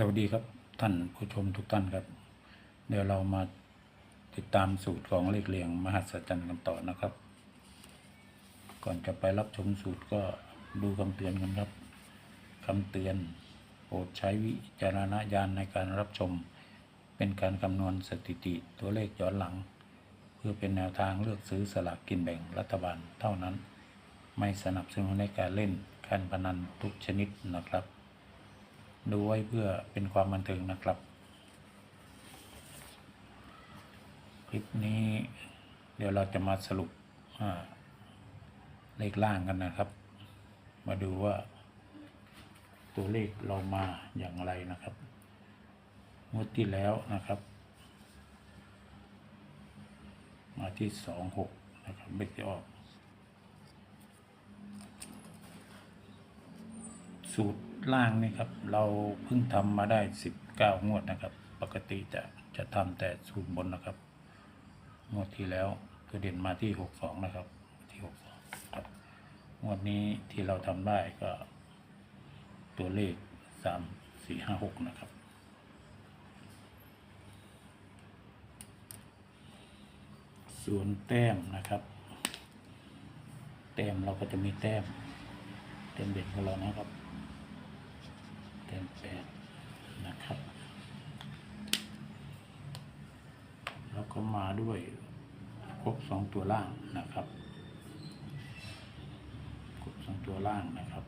สวัสดีครับท่านผู้ชมทุกท่านครับ เดี๋ยวเรามาติดตามสูตรของเลขเรียงมหัศจรรย์กันต่อนะครับ ก่อนจะไปรับชมสูตรก็ดูคำเตือนกันครับคำเตือนโปรดใช้วิจารณญาณในการรับชม เป็นการคำนวณสถิติตัวเลขย้อนหลัง เพื่อเป็นแนวทางเลือกซื้อสลากกินแบ่งรัฐบาลเท่านั้น ไม่สนับสนุนในการเล่นการพนันทุกชนิดนะครับ ดูไว้เพื่อเป็นความบันเทิงนะครับ คลิปนี้เดี๋ยวเราจะมาสรุปเลขล่างกันนะครับ มาดูว่า ตัวเลขเรามาอย่างไรนะครับงวดที่แล้วนะครับ มาที่สองหกนะครับเบรกที่ออก สูตร ล่างนี่ครับเราเพิ่งทำมาได้สิบเก้างวดนะครับ ปกติจะจะทำแต่สูตรบนนะครับ งวดที่แล้วตัวเด่นมาที่หกสองนะครับ ที่หกสองครับ งวดนี้ที่เราทำได้ก็ ตัวเลขสามสี่ห้าหกนะครับส่วนแต้มนะครับ แต้มเราก็จะมีแต้มแต้มเด่นของเรานะครับ แต้มแปดนะครับ แล้วก็มาด้วยครบสองตัวล่างนะครับครบสองตัวล่างนะครับ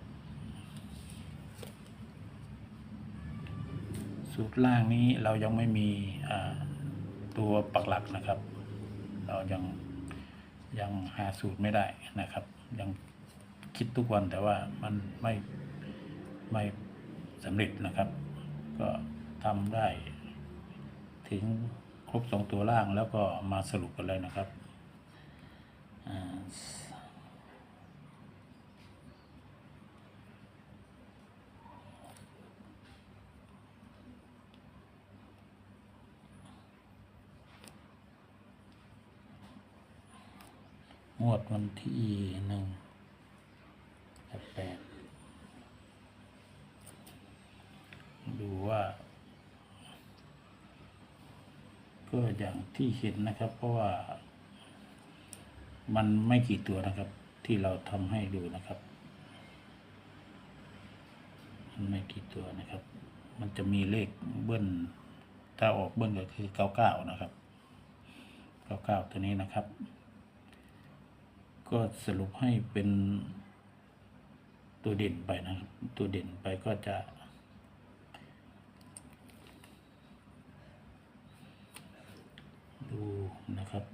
สูตรล่างนี้เรายังไม่มีตัวปักหลักนะครับ เรายังยังหาสูตรไม่ได้นะครับ ยังคิดทุกวันแต่ว่ามันไม่ไม่ สำเร็จนะครับ ก็ทำได้ถึงครบสองตัวล่างแล้วก็มาสรุปกันเลยนะครับงวดวันที่หนึ่งแปดว่า ก็อย่างที่เห็นนะครับ เพราะว่า มันไม่กี่ตัวนะครับ ที่เราทำให้ดูนะครับ มันไม่กี่ตัวนะครับ มันจะมีเลขเบิ้ลถ้าออกเบิ้ลก็คือเก้าเก้านะครับเก้าเก้าตัวนี้นะครับ ก็สรุปให้เป็นตัวเด่นไปนะครับ ตัวเด่นไปก็จะ ดูนะครับ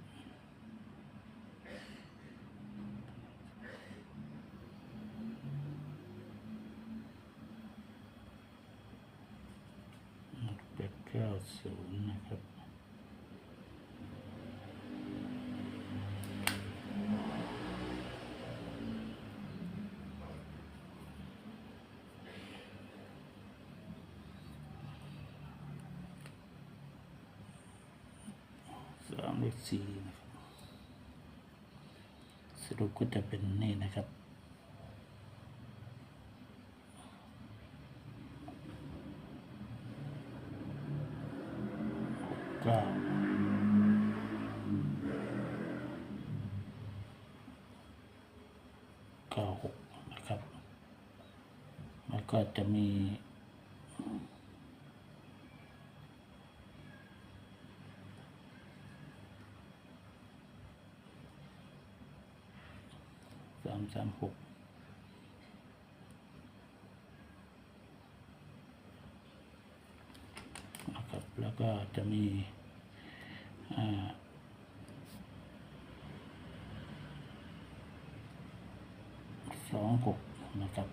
แปดเก้าศูนย์นะครับ สามเลขสี่นะครับสรุปก็จะเป็นนี่นะครับเก้าเก้าหกนะครับ แล้วก็จะมีามสามหกนะครับแล้วก็จะมีสองหกนะครับ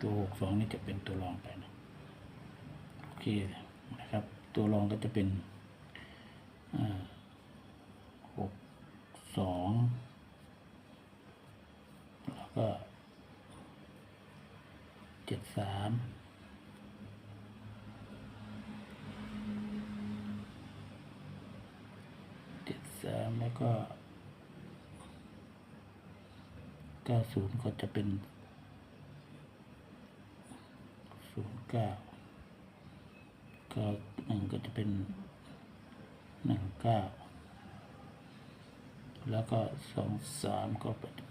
ตัวหกสองนี่จะเป็นตัวรองไปนะ โอเคนะครับ ตัวรองก็จะเป็นอ่าหกสอง แล้ว ก็เจ็ดสามเจ็ดสามแล้วก็เก้าศูนย์ก็จะเป็นศูนย์เก้าเป็นหนึ่งเก้าแล้วก็สองสามก็เป็น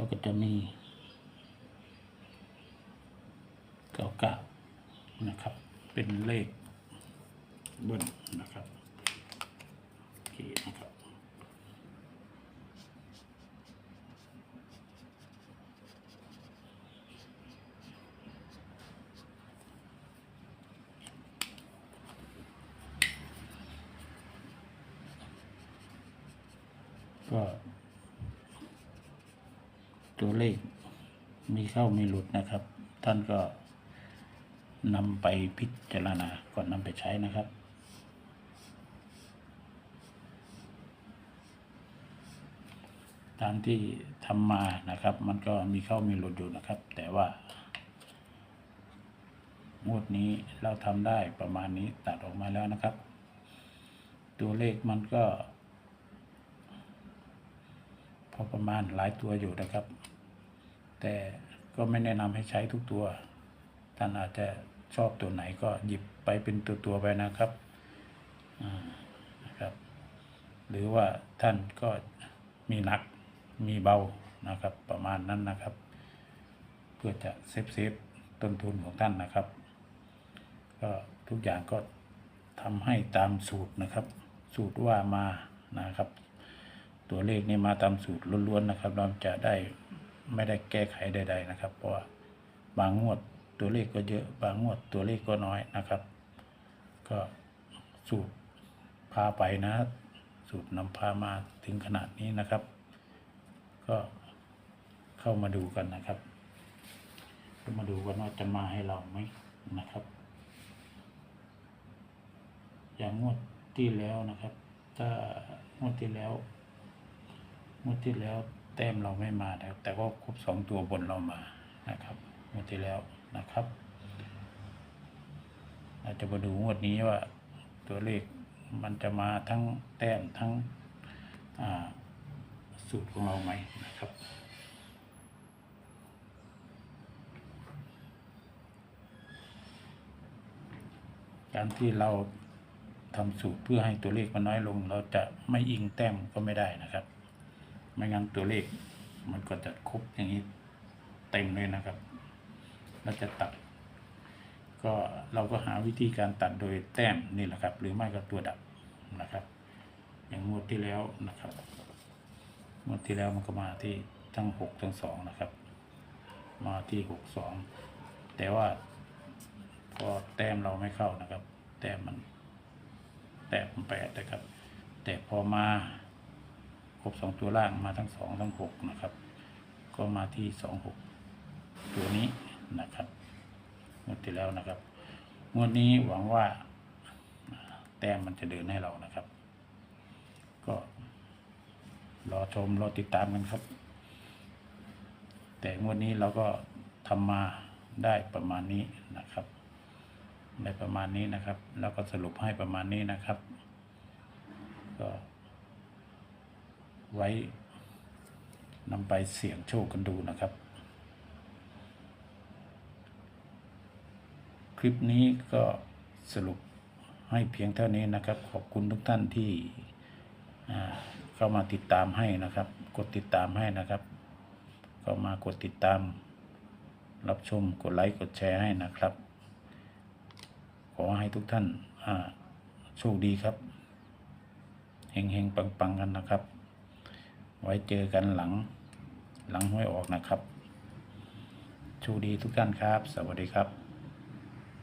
แล้วก็จะมีเก้าเก้านะครับ เป็นเลขเบิ้ลนะครับโอเคนะครับ ก็ ตัวเลขมีเข้ามีหลุดนะครับ ท่านก็นำไปพิจารณาก่อนนำไปใช้นะครับ ตามที่ทำมานะครับ มันก็มีเข้ามีหลุดอยู่นะครับ แต่ว่างวดนี้เราทำได้ประมาณนี้ตัดออกมาแล้วนะครับ ตัวเลขมันก็ อประมาณหลายตัวอยู่นะครับ แต่ก็ไม่แนะนำให้ใช้ทุกตัว ท่านอาจจะชอบตัวไหนก็หยิบไปเป็นตัวตัวๆไปนะครับนะครับ หรือว่าท่านก็มีหนักมีเบานะครับ ประมาณนั้นนะครับ เพื่อจะเซฟเซฟต้นทุนของท่านนะครับ ก็ทุกอย่างก็ทำให้ตามสูตรนะครับ สูตรว่ามานะครับ ตัวเลขนี่มาตามสูตรล้วนๆนะครับ เราจะได้ไม่ได้แก้ไขใด ๆ นะครับ เพราะบางงวดตัวเลขก็เยอะ บางงวดตัวเลขก็น้อยนะครับ ก็สูตรพาไปนะ สูตรนำพามาถึงขนาดนี้นะครับ ก็เข้ามาดูกันนะครับเข้ามาดูกันว่าจะมาให้เราไหมนะครับ อย่างงวดที่แล้วนะครับ ถ้างวดที่แล้ว งวดที่แล้วแต้มเราไม่มานะครับแต่ก็ครบสองตัวบนเรามานะครับงวดที่แล้วนะครับเราจะมาดูงวดนี้ว่าตัวเลขมันจะมาทั้งแต้มทั้งสูตรของเราไหมนะครับการที่เราทำสูตรเพื่อให้ตัวเลขมันน้อยลง เราจะไม่อิงแต้มก็ไม่ได้นะครับ ไม่งั้นตัวเลขมันก็จะครบอย่างนี้เต็มเลยนะครับเราจะตัด ก็เราก็หาวิธีการตัดโดยแต้มนี่แหละครับ หรือไม่ก็ตัวดับนะครับ อย่างงวดที่แล้วนะครับงวดที่แล้วมันก็มาที่ทั้งหกทั้งสองนะครับ มาที่หกสองแต่ว่าพอแต้มเราไม่เข้านะครับ แต้มมันแต้มมันแปดนะครับ แต่พอมา ครบสองตัวล่างมาทั้งสองทั้งหกนะครับ ก็มาที่สองหกตัวนี้นะครับงวดที่แล้วนะครับงวดนี้หวังว่าแต้มมันจะเดินให้เรานะครับ ก็รอชมรอติดตามกันครับ แต่งวดนี้เราก็ทำมาได้ประมาณนี้นะครับได้ประมาณนี้นะครับ แล้วก็สรุปให้ประมาณนี้นะครับ ก็ ไว้นำไปเสี่ยงโชคกันดูนะครับ คลิปนี้ก็สรุปให้เพียงเท่านี้นะครับ ขอบคุณทุกท่านที่เข้ามาติดตามให้นะครับ กดติดตามให้นะครับเข้ามากดติดตาม รับชมกดไลค์กดแชร์ให้นะครับ ขอให้ทุกท่านโชคดีครับเฮงๆปังๆกันนะครับ ไว้เจอกันหลัง หลังห้วยออกนะครับ ชูดีทุกท่านครับ สวัสดีครับ